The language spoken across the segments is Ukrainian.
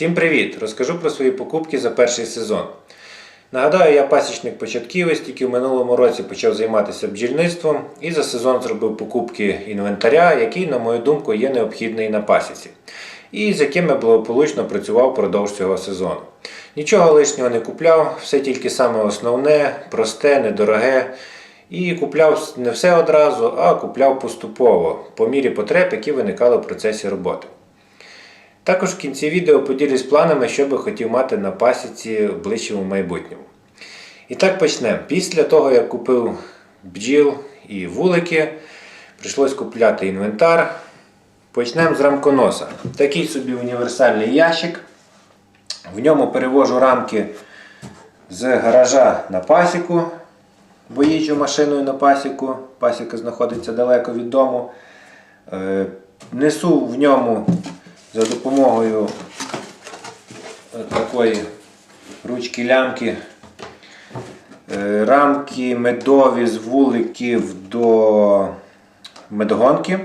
Всім привіт! Розкажу про свої покупки за перший сезон. Нагадаю, я пасічник початківець, тільки в минулому році почав займатися бджільництвом і за сезон зробив покупки інвентаря, який, на мою думку, є необхідний на пасіці, і з яким я благополучно працював впродовж цього сезону. Нічого лишнього не купляв, все тільки саме основне, просте, недороге. І купляв не все одразу, а купляв поступово, по мірі потреб, які виникали в процесі роботи. Також в кінці відео поділюсь планами, що би хотів мати на пасіці в ближчому майбутньому. І так почнемо. Після того, як купив бджіл і вулики, прийшлось купляти інвентар. Почнемо з рамконоса. Такий собі універсальний ящик. В ньому перевожу рамки з гаража на пасіку, бо їжджу машиною на пасіку. Пасіка знаходиться далеко від дому. Е, Несу в ньому за допомогою е, такої ручки лямки е, рамки медові з вуликів до медогонки.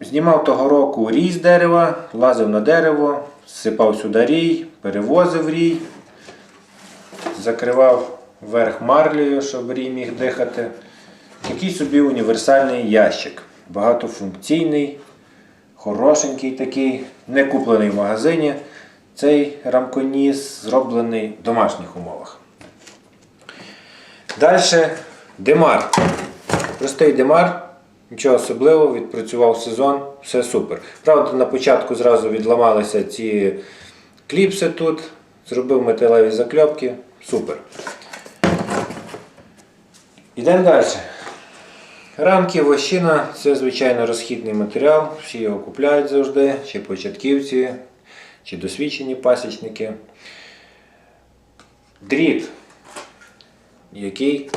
Знімав того року рій з дерева, лазив на дерево, сипав сюди рій, перевозив рій, закривав верх марлею, щоб рій міг дихати. Такий собі універсальний ящик, багатофункційний, хорошенький такий, не куплений в магазині. Цей рамконіс зроблений в домашніх умовах. Далі демар. Простий демар, нічого особливого, відпрацював сезон, все супер. Правда, на початку зразу відламалися ці кліпси тут, зробив металеві закльопки, супер. Йдемо далі. Рамки вощина це звичайно розхідний матеріал, всі його купляють завжди, чи початківці, чи досвідчені пасічники. Дріт, який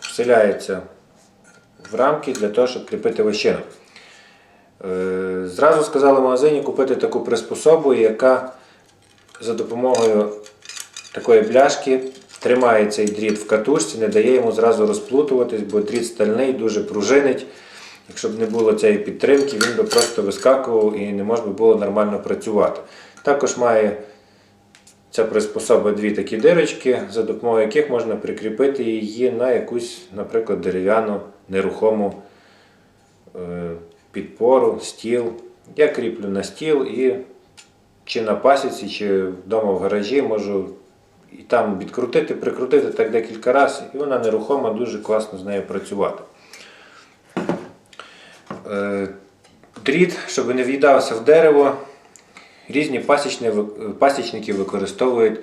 вселяється в рамки для того, щоб кріпити вощину. Е, Зразу сказали в магазині купити таку приспособу, яка за допомогою такої бляшки тримає цей дріт в катушці, не дає йому зразу розплутуватись, бо дріт стальний, дуже пружинить. Якщо б не було цієї підтримки, він би просто вискакував і не можна було нормально працювати. Також має ця приспособа дві такі дирочки, за допомогою яких можна прикріпити її на якусь, наприклад, дерев'яну нерухому е, підпору, стіл. Я кріплю на стіл і чи на пасіці, чи вдома в гаражі можу і там відкрутити, прикрутити так декілька разів, і вона нерухома, дуже класно з нею працювати. Е, Дріт, щоб не в'їдався в дерево, різні пасічники використовують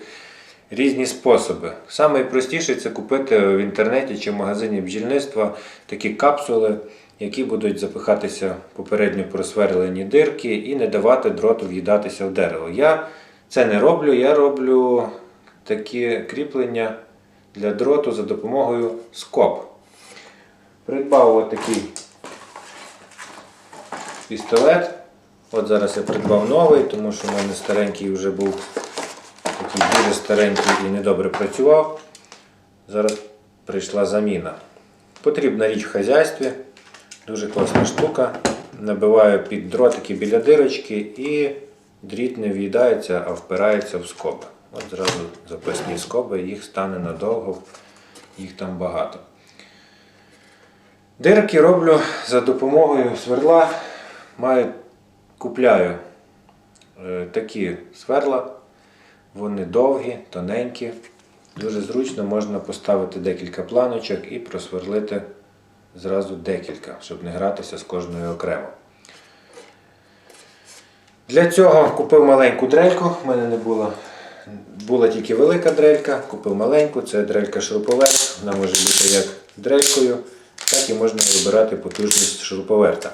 різні способи. Найпростіше це купити в інтернеті чи в магазині бджільництва такі капсули, які будуть запихатися попередньо просверлені дирки і не давати дроту в'їдатися в дерево. Я це не роблю, я роблю такі кріплення для дроту за допомогою скоб. Придбав отакий пістолет. От зараз я придбав новий, тому що в мене старенький вже був такий дуже старенький і недобре працював. Зараз прийшла заміна. Потрібна річ в хазяйстві, дуже класна штука. Набиваю під дротики біля дирочки і дріт не в'їдається, а впирається в скоби. От зразу запасні скоби, їх стане надовго, їх там багато. Дирки роблю за допомогою сверла. Маю, купляю е, такі сверла. Вони довгі, тоненькі. Дуже зручно можна поставити декілька планочок і просверлити зразу декілька, щоб не гратися з кожною окремо. Для цього купив маленьку дрельку. У мене не було. Була тільки велика дрелька, купив маленьку, це дрелька шуруповерт. Вона може бути як дрелькою, так і можна вибирати потужність шуруповерта.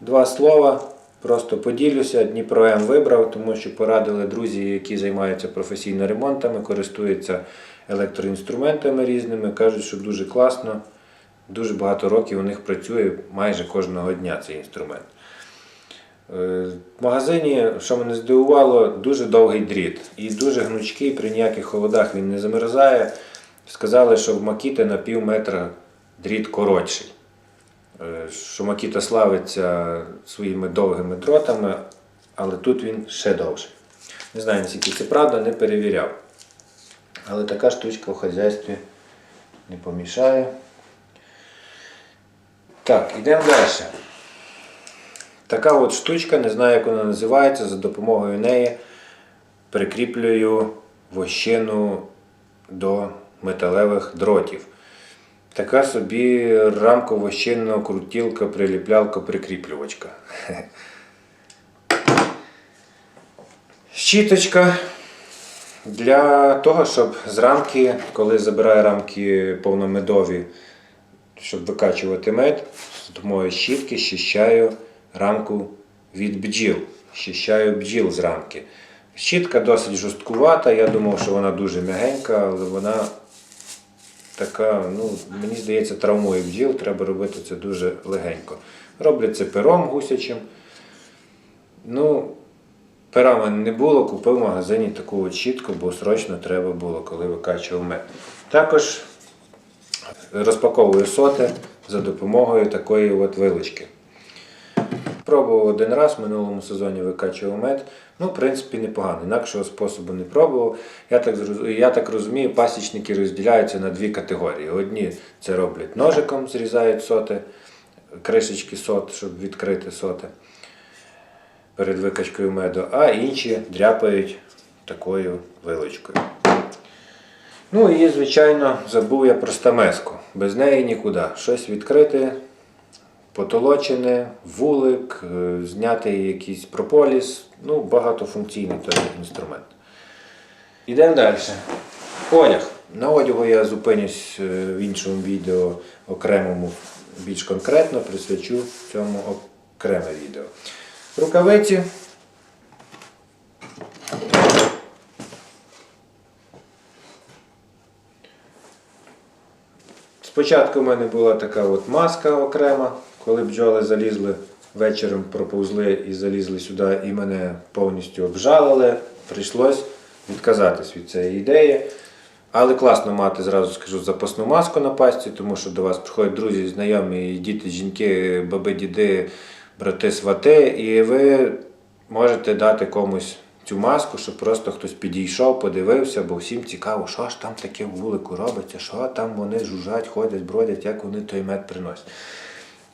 Два слова, просто поділюся. Дніпро М вибрав, тому що порадили друзі, які займаються професійно ремонтами, користуються електроінструментами різними, кажуть, що дуже класно. Дуже багато років у них працює майже кожного дня цей інструмент. Е, В магазині, що мене здивувало, дуже довгий дріт і дуже гнучкий, при ніяких холодах він не замерзає. Сказали, що в Макіти на пів метра дріт коротший. Е, Що Макіта славиться своїми довгими дротами, але тут він ще довший. Не знаю, наскільки це правда, не перевіряв. Але така штучка в хазяйстві не помішає. Так, йдемо далі. Така от штучка, не знаю, як вона називається, за допомогою неї прикріплюю вощину до металевих дротів. Така собі рамково-вощинна крутілка, приліплялка, прикріплювачка. Щіточка для того, щоб з рамки, коли забираю рамки повномедові, щоб викачувати мед, з допомогою щітки щищаю рамку від бджіл. Щищаю бджіл з рамки. Щітка досить жорсткувата, я думав, що вона дуже м'ягенька, але вона така, ну, мені здається, травмує бджіл, треба робити це дуже легенько. Роблю це пером гусячим. Ну, пера в мене не було, купив в магазині таку от щітку, бо срочно треба було, коли викачував мед. Також розпаковую соти за допомогою такої от вилочки. Пробував один раз в минулому сезоні викачував мед. Ну, в принципі, непогано. Інакшого способу не пробував. Я так, я так розумію, пасічники розділяються на дві категорії. Одні це роблять ножиком, зрізають соти, кришечки сот, щоб відкрити соти перед викачкою меду, а інші дряпають такою вилочкою. Ну і, звичайно, забув я про стамеску. Без неї нікуди. Щось відкрити, потолочене, вулик, е, зняти якийсь прополіс. Ну, багатофункційний той інструмент. Йдемо далі. Одяг. На одягу я зупинюсь е, в іншому відео окремому, більш конкретно присвячу цьому окреме відео. Рукавиці. Спочатку в мене була така от маска окрема, коли бджоли залізли вечором, проповзли і залізли сюди, і мене повністю обжалили. Прийшлось відказатись від цієї ідеї. Але класно мати, зразу скажу, запасну маску на пасті, тому що до вас приходять друзі, знайомі, діти, жінки, баби, діди, брати, свати, і ви можете дати комусь цю маску, щоб просто хтось підійшов, подивився, бо всім цікаво, що ж там таке в вулику робиться, що там вони жужжать, ходять, бродять, як вони той мед приносять.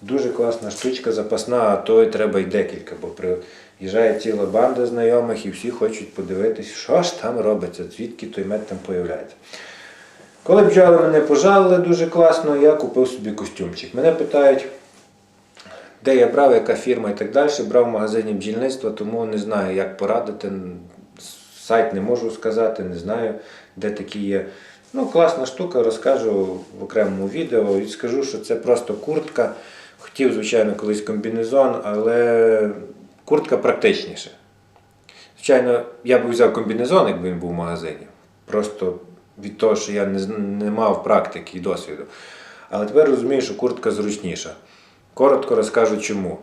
Дуже класна штучка запасна, а то й треба й декілька, бо приїжджає ціла банда знайомих і всі хочуть подивитись, що ж там робиться, звідки той мед там появляється. Коли бджоли мене пожалили дуже класно, я купив собі костюмчик. Мене питають, де я брав, яка фірма і так далі. Брав в магазині бджільництва, тому не знаю, як порадити. Сайт не можу сказати, не знаю, де такі є. Ну, класна штука, розкажу в окремому відео і скажу, що це просто куртка. Хотів, звичайно, колись комбінезон, але куртка практичніша. Звичайно, я б взяв комбінезон, якби він був в магазині. Просто від того, що я не, не мав практики і досвіду. Але тепер розумію, що куртка зручніша. Коротко розкажу чому.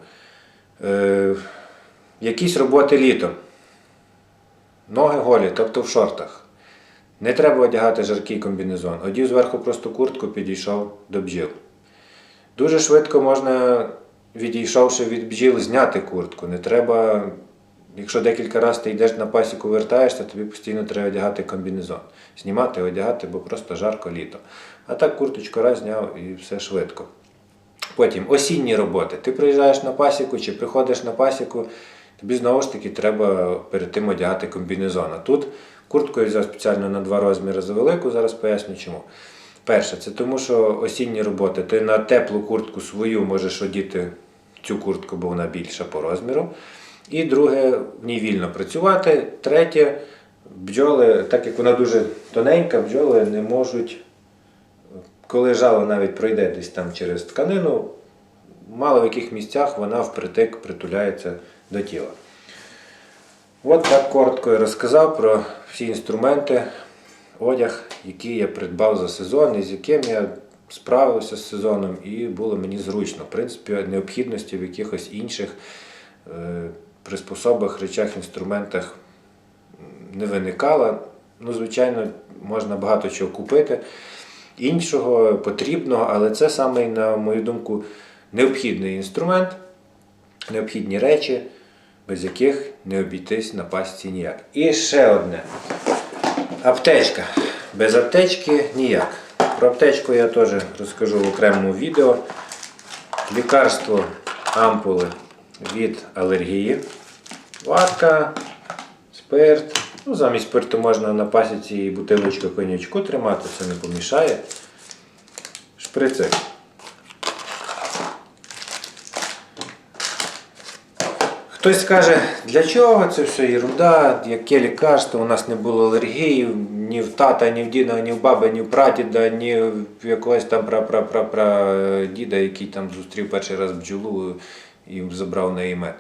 Е, якісь роботи літом. Ноги голі, тобто в шортах. Не треба одягати жаркий комбінезон. Одів зверху просто куртку, підійшов до бджіл. Дуже швидко можна, відійшовши від бджіл, зняти куртку. Не треба, якщо декілька разів ти йдеш на пасіку, вертаєшся, тобі постійно треба одягати комбінезон. Знімати, одягати, бо просто жарко літо. А так курточку раз зняв і все швидко. Потім осінні роботи. Ти приїжджаєш на пасіку чи приходиш на пасіку, тобі знову ж таки треба перед тим одягати комбінезон. А тут куртку я взяв спеціально на два розміри завелику, зараз поясню чому. Перше, це тому, що осінні роботи. Ти на теплу куртку свою можеш одіти цю куртку, бо вона більша по розміру. І друге, в ній вільно працювати. Третє, бджоли, так як вона дуже тоненька, бджоли не можуть коли жало навіть пройде десь там через тканину, мало в яких місцях вона впритик притуляється до тіла. От так коротко я розказав про всі інструменти, одяг, які я придбав за сезон, і з яким я справився з сезоном, і було мені зручно. В принципі, необхідності в якихось інших е, приспособах, речах, інструментах не виникало. Ну, звичайно, можна багато чого купити іншого потрібного, але це саме, на мою думку, необхідний інструмент, необхідні речі без яких не обійтись на пасіці ніяк. І ще одне. Аптечка. Без аптечки ніяк. Про аптечку я теж розкажу в окремому відео. Лікарство ампули від алергії. Ватка, спирт. Ну, замість спирту можна на пасіці і бутилочку коньячку тримати, це не помішає. Шприцик. Хтось скаже, для чого це все ерунда, яке лікарство, у нас не було алергії ні в тата, ні в діда, ні в баби, ні в прадіда, ні в якогось там пра діда, який там зустрів перший раз бджолу і забрав неї мед.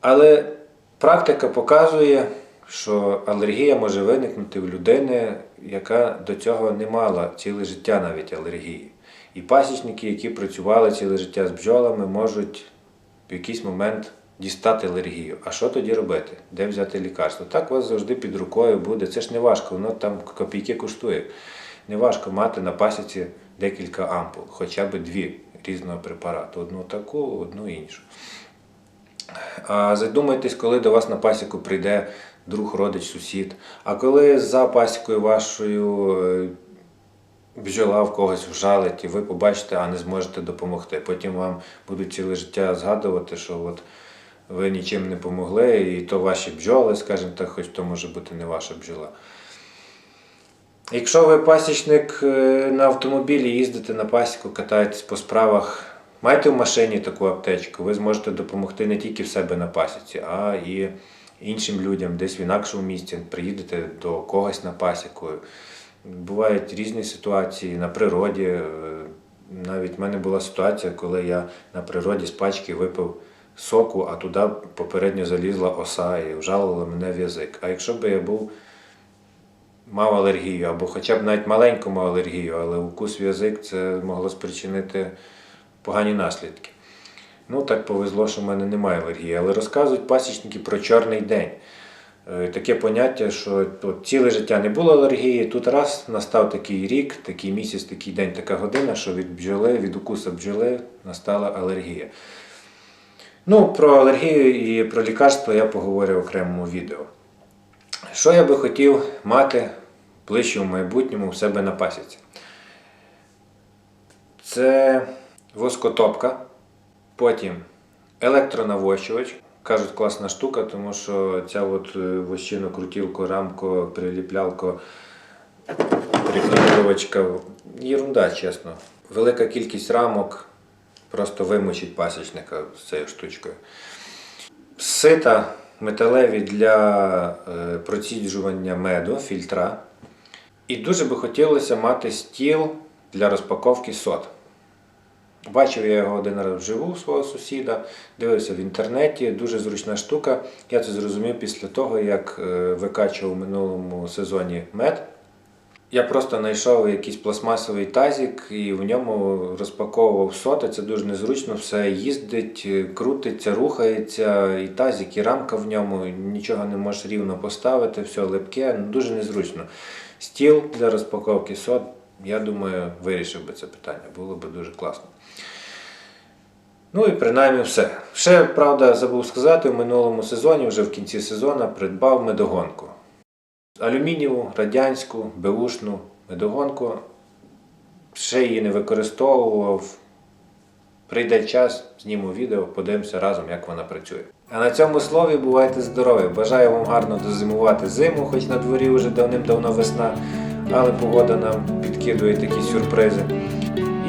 Але практика показує, що алергія може виникнути в людини, яка до цього не мала ціле життя навіть алергії. І пасічники, які працювали ціле життя з бджолами, можуть в якийсь момент дістати алергію. А що тоді робити? Де взяти лікарство? Так у вас завжди під рукою буде. Це ж не важко, воно там копійки коштує. Не важко мати на пасіці декілька ампул, хоча б дві різного препарату. Одну таку, одну іншу. А задумайтесь, коли до вас на пасіку прийде друг, родич, сусід. А коли за пасікою вашою е, бджола в когось вжалить, і ви побачите, а не зможете допомогти. Потім вам будуть ціле життя згадувати, що от ви нічим не помогли, і то ваші бджоли, скажімо так, хоч то може бути не ваша бджола. Якщо ви пасічник е, на автомобілі, їздите на пасіку, катаєтесь по справах, майте в машині таку аптечку, ви зможете допомогти не тільки в себе на пасіці, а і іншим людям десь в інакшому місці. Приїдете до когось на пасіку. Бувають різні ситуації на природі. Е, Навіть в мене була ситуація, коли я на природі з пачки випив соку, а туди попередньо залізла оса і вжалила мене в язик. А якщо б я був мав алергію, або хоча б навіть маленьку мав алергію, але укус в язик це могло спричинити погані наслідки. Ну, так повезло, що в мене немає алергії. Але розказують пасічники про чорний день. Е, Таке поняття, що от, ціле життя не було алергії, тут раз настав такий рік, такий місяць, такий день, така година, що від бджоли, від укуса бджоли настала алергія. Ну, про алергію і про лікарство я поговорю в окремому відео. Що я би хотів мати ближче в майбутньому у себе на пасіці? Це воскотопка, потім електронавощувач. Кажуть, класна штука, тому що ця от е, вощино, крутілко, рамко, приліплялко, прикріплювачка, єрунда, чесно. Велика кількість рамок просто вимочить пасічника з цією штучкою. Сита металеві для е, проціджування меду, фільтра. І дуже би хотілося мати стіл для розпаковки сот. Бачив я його один раз вживу свого сусіда, дивився в інтернеті, дуже зручна штука. Я це зрозумів після того, як е, викачував у минулому сезоні мед. Я просто знайшов якийсь пластмасовий тазик і в ньому розпаковував соти. Це дуже незручно, все їздить, е, крутиться, рухається, і тазик, і рамка в ньому, нічого не можеш рівно поставити, все липке, дуже незручно. Стіл для розпаковки сот, я думаю, вирішив би це питання, було б дуже класно. Ну і принаймні все. Ще, правда, забув сказати, в минулому сезоні, вже в кінці сезону, придбав медогонку. Алюмінієву, радянську, беушну медогонку. Ще її не використовував. Прийде час, зніму відео, подивимося разом, як вона працює. А на цьому слові бувайте здорові! Бажаю вам гарно дозимувати зиму, хоч на дворі вже давним-давно весна, але погода нам підкидує такі сюрпризи.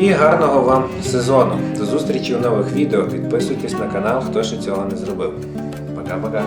І гарного вам сезону! До зустрічі у нових відео. Підписуйтесь на канал, хто ще цього не зробив. Пока-пока!